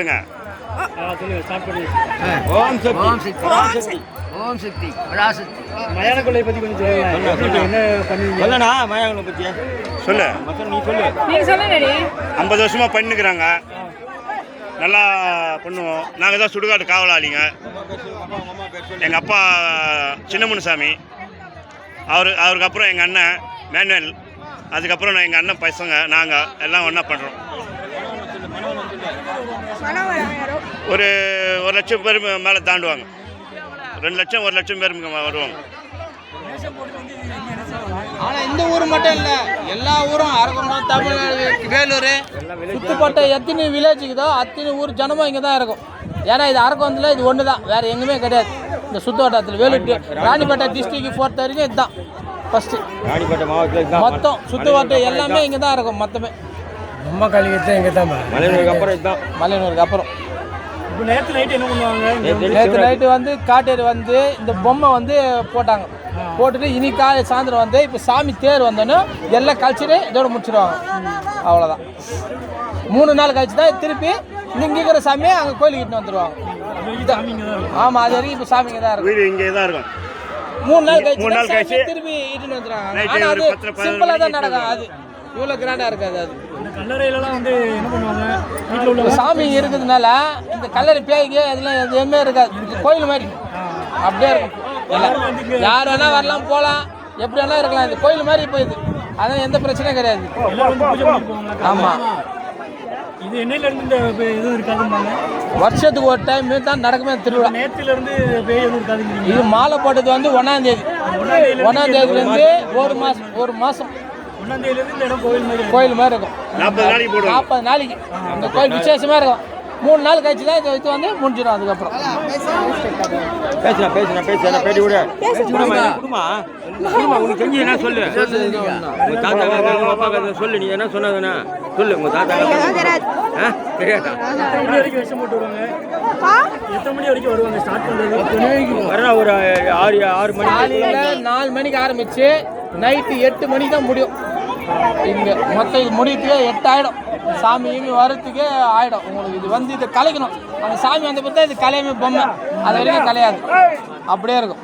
ஓம் சக்தி. ஓம் சக்தி. ஓம் சக்தி. ஓம் சக்தி. பராசக்தி மயான பத்தி கொஞ்சம் என்ன பண்ணுவீங்க? சொல்லண்ணா மயாங்களை பத்தி. சொல்லு. மக்கள் நீ சொல்லு. சொல்லுங்கடி ஐம்பது வருஷமா பண்ணிக்கிறாங்க. நல்லா பண்ணுவோம். நாங்கள் தான் சுடுகாட்டு காவலாளிங்க. எங்கள் அப்பா சின்னமுனுசாமி. அவரு அவருக்கு அப்புறம் எங்கள் அண்ணன் மேனுவல். அதுக்கப்புறம் நான் எங்கள் அண்ணன் பசங்க நாங்கள் எல்லாம் ஒன்றா பண்ணுறோம் ஒரு ஒரு லட்சம் பேர் மேலே தாண்டுவாங்க. ரெண்டு லட்சம் ஒரு லட்சம் பேர் வருவாங்க. ஆனா இந்த ஊர் மட்டும் இல்ல. எல்லா ஊரும் அரக்கோணம் தமிழ்நாடு வேலூர். சுத்துப்பட்ட எத்தனை வில்லேஜ் இருக்குதோ அத்தனை ஊர் ஜனமும் இங்கே தான் இருக்கும். ஏன்னா இது அரக்கோணத்தில் இது ஒன்று தான் வேற எங்குமே கிடையாது. இந்த சுத்து வட்டாரத்தில் வேலூர் ராணிப்பேட்டை டிஸ்ட்ரிக்ட் பொறுத்த வரைக்கும் இதுதான். ஃபர்ஸ்ட் ராணிப்பேட்டை மாவட்டத்தில் இதுதான். மொத்தம் சுத்து வட்டம் எல்லாமே இங்கே தான் இருக்கும் மொத்தமே. அம்மா கழிவு இங்கே தான் மலைநூருக்கு அப்புறம் இதுதான். மலையனூருக்கு அப்புறம். இப்போ நேற்று நைட்டு என்ன பண்ணுவாங்க? நேத்து நேற்று நைட்டு வந்து காட்டேரி வந்து இந்த பொம்மை வந்து போட்டாங்க. போட்டுட்டு இனி காலை சாயந்தரம் வந்து இப்போ சாமி தேர் வந்தோன்னு எல்லாம் கழிச்சிட்டு இதோட முடிச்சிடுவாங்க அவ்வளோதான் மூணு நாள் கழிச்சு தான் திருப்பி இங்கே இருக்கிற சாமியை அங்கே கோயிலுக்கு இட்டுன்னு வந்துடுவாங்க ஆமாம் அது வரைக்கும் இப்போ சாமிங்க தான் இருக்கும். இங்கே தான் இருக்கும். மூணு நாள் கழிச்சு மூணு தான் நாள் கழிச்சு திருப்பி இட்டுன்னு வந்துடுவாங்க ஆனால் அது சிம்பிளாக தான் நடக்கும். அது இவ்வளோ கிராண்டாக இருக்காது அது. கல்லறையிலலாம் வந்து என்ன பண்ணுவாங்க? வீட்டில் உள்ள இப்போ சாமி இருக்கிறதுனால இந்த கல்லறை பேய்க்கு அதெல்லாம் எதுவுமே இருக்காது. கோயில் மாதிரி. அப்படியே இருக்கும். யார் வேணா வரலாம் போகலாம். எப்படி வேணா இருக்கலாம். இது கோயில் மாதிரி இப்போ இது அதனால எந்த பிரச்சனையும் கிடையாது. ஆமாம் இது என்னையில இருந்து இந்த இதுவும் இருக்காதும்பாங்க? வருஷத்துக்கு ஒரு டைம் தான் நடக்குமே திருவிழா. நேத்துல இருந்து பேய் எதுவும் இது மாலை போட்டது வந்து ஒன்றாம் தேதி. ஒன்றாம் தேதியிலேருந்து ஒரு மாதம் ஒரு மாதம் கோயில் மாதிரி இருக்கும். நாற்பது நாளைக்கு போடுவாங்க. நாற்பது நாளைக்கு. இந்த கோயில் விசேஷமாக இருக்கும். மூணு நாள் கழிச்சு தான் இது இது வந்து முடிஞ்சிடும் அதுக்கப்புறம். பேசுனா பேசுனா பேசுனா பேட்டி விடு குடுமா குடுமா? உனக்கு தெரிஞ்சு என்ன சொல்லு? உங்க தாத்தா உங்க அப்பா கதை சொல்லு நீ என்ன சொன்னதுன்னா. சொல்லு உங்க தாத்தா ஆ தெரியாதா? வரா ஒரு ஆறு ஆறு மணி. நாலு மணிக்கு ஆரம்பிச்சு நைட்டு எட்டு மணிக்கு தான் முடியும். இங்கே மொத்தம் இது முடியறதுக்கே எட்டாயிடும். சாமி ஈமி வரத்துக்கே ஆகிடும் உங்களுக்கு இது வந்து இதை கலைக்கணும். அந்த சாமி வந்த பார்த்தா இது கலையாமே பொம்மை. அது வரைக்கும் கலையாது. அப்படியே இருக்கும்.